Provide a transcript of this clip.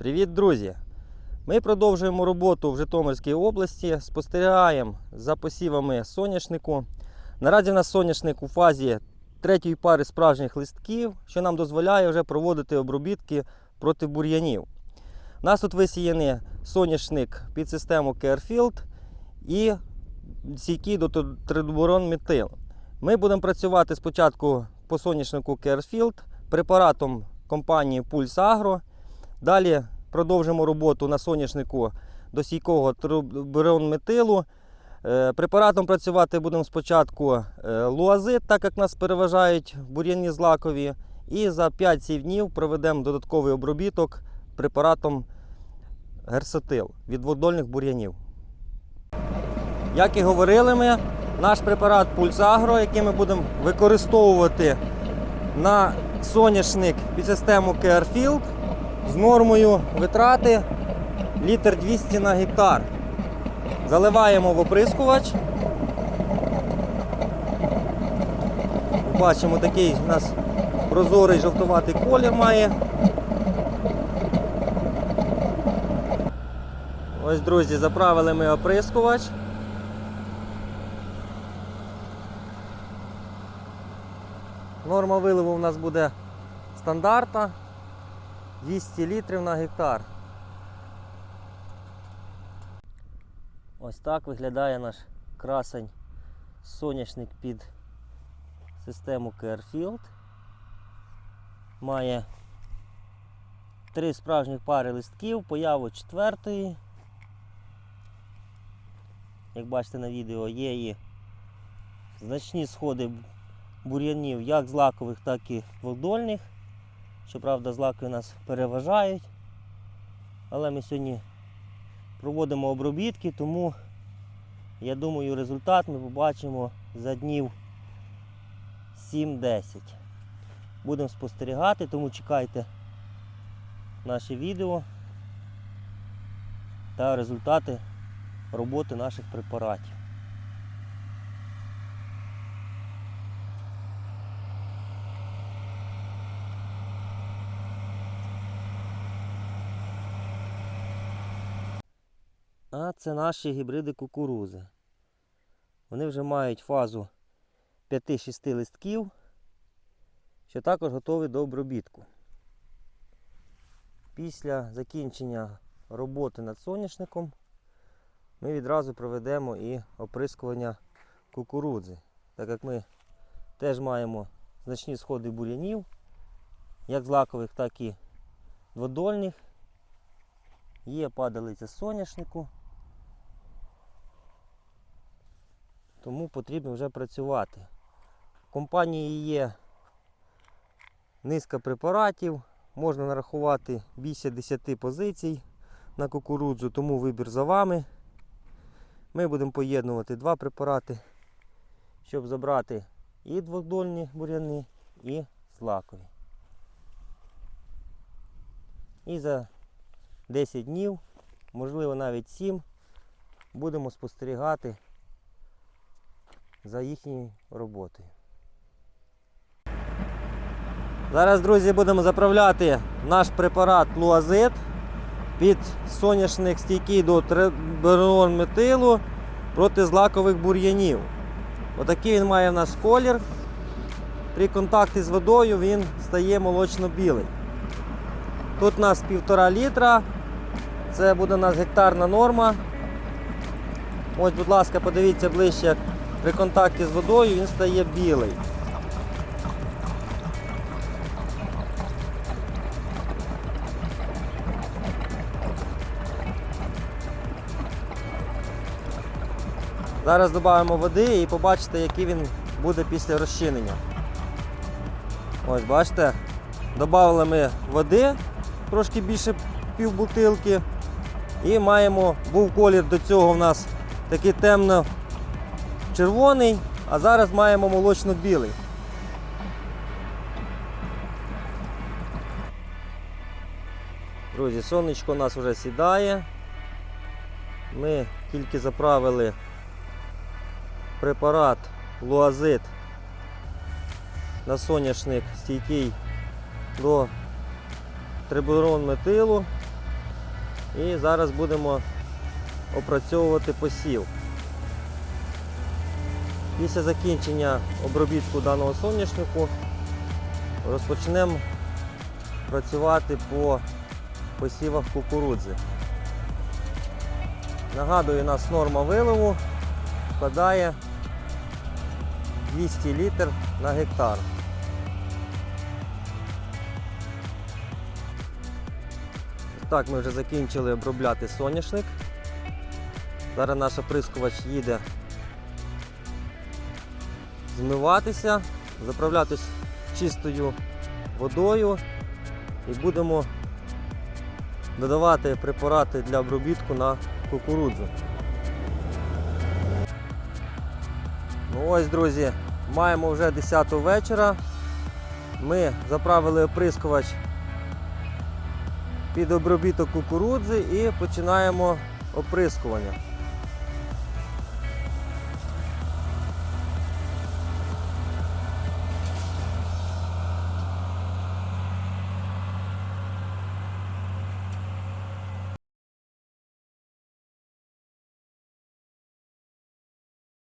Привіт, друзі! Ми продовжуємо роботу в Житомирській області, спостерігаємо за посівами соняшнику. Наразі нас соняшник у фазі третьої пари справжніх листків, що нам дозволяє вже проводити обробітки проти бур'янів. У нас тут висіяний соняшник під систему Carefield і стійкий до тридоборон метил. Ми будемо працювати спочатку по соняшнику Carefield препаратом компанії Pulse Agro. Далі продовжимо роботу на соняшнику до стійкого метилу. Препаратом працювати будемо спочатку е, луазит, так як нас переважають бур'яні злакові. І за 5-7 днів проведемо додатковий обробіток препаратом герсотил від водольних бур'янів. Як і говорили ми, наш препарат Agro, який ми будемо використовувати на соняшник під систему Carefield з нормою витрати літр 200 на гектар. Заливаємо в оприскувач. Бачимо, такий у нас прозорий жовтуватий колір має. Ось, друзі, заправили ми оприскувач. Норма виливу у нас буде стандартна 200 літрів на гектар. Ось так виглядає наш красень соняшник під систему Carefield. Має три справжніх пари листків, появу четвертої. Як бачите на відео, є і значні сходи бур'янів як злакових, так і водольних. Щоправда, злаки у нас переважають. Але ми сьогодні проводимо обробітки, тому я думаю, результат ми побачимо за днів 7-10. Будемо спостерігати, тому чекайте наші відео та результати роботи наших препаратів. А це наші гібриди кукурузи. Вони вже мають фазу 5-6 листків, що також готові до обробітку. Після закінчення роботи над соняшником ми відразу проведемо і оприскування кукурудзи, так як ми теж маємо значні сходи бур'янів, як злакових, так і дводольних. Є падалиця соняшнику. Тому потрібно вже працювати. В компанії є низка препаратів, можна нарахувати більше 10 позицій на кукурудзу, тому вибір за вами. Ми будемо поєднувати два препарати, щоб забрати і дводольні буряни, і злакові. І за 10 днів, можливо навіть 7, будемо спостерігати за їхньою роботою. Зараз, друзі, будемо заправляти наш препарат Луазит під соняшник стійкий до метилу проти злакових бур'янів. Отакий він має в нас колір. При контакті з водою він стає молочно-білий. Тут у нас півтора літра. Це буде у нас гектарна норма. Ось, будь ласка, подивіться ближче, при контакті з водою він стає білий. Зараз додаємо води і побачите, який він буде після розчинення. Ось, бачите, додали ми води, трошки більше пів бутилки. І маємо, був колір до цього в нас такий темно-червоний, а зараз маємо молочно-білий. Друзі, сонечко у нас вже сідає. Ми тільки заправили препарат луазит на соняшник стійкий до трибурон метилу. І зараз будемо опрацьовувати посів. Після закінчення обробітку даного соняшнику розпочнемо працювати по посівах кукурудзи. Нагадую, у нас норма виливу складає 200 літр на гектар. Так, ми вже закінчили обробляти соняшник. Зараз наш оприскувач їде змиватися, заправлятись чистою водою і будемо додавати препарати для обробітку на кукурудзу. Ну ось, друзі, маємо вже 10 вечора. Ми заправили оприскувач під обробіток кукурудзи і починаємо оприскування.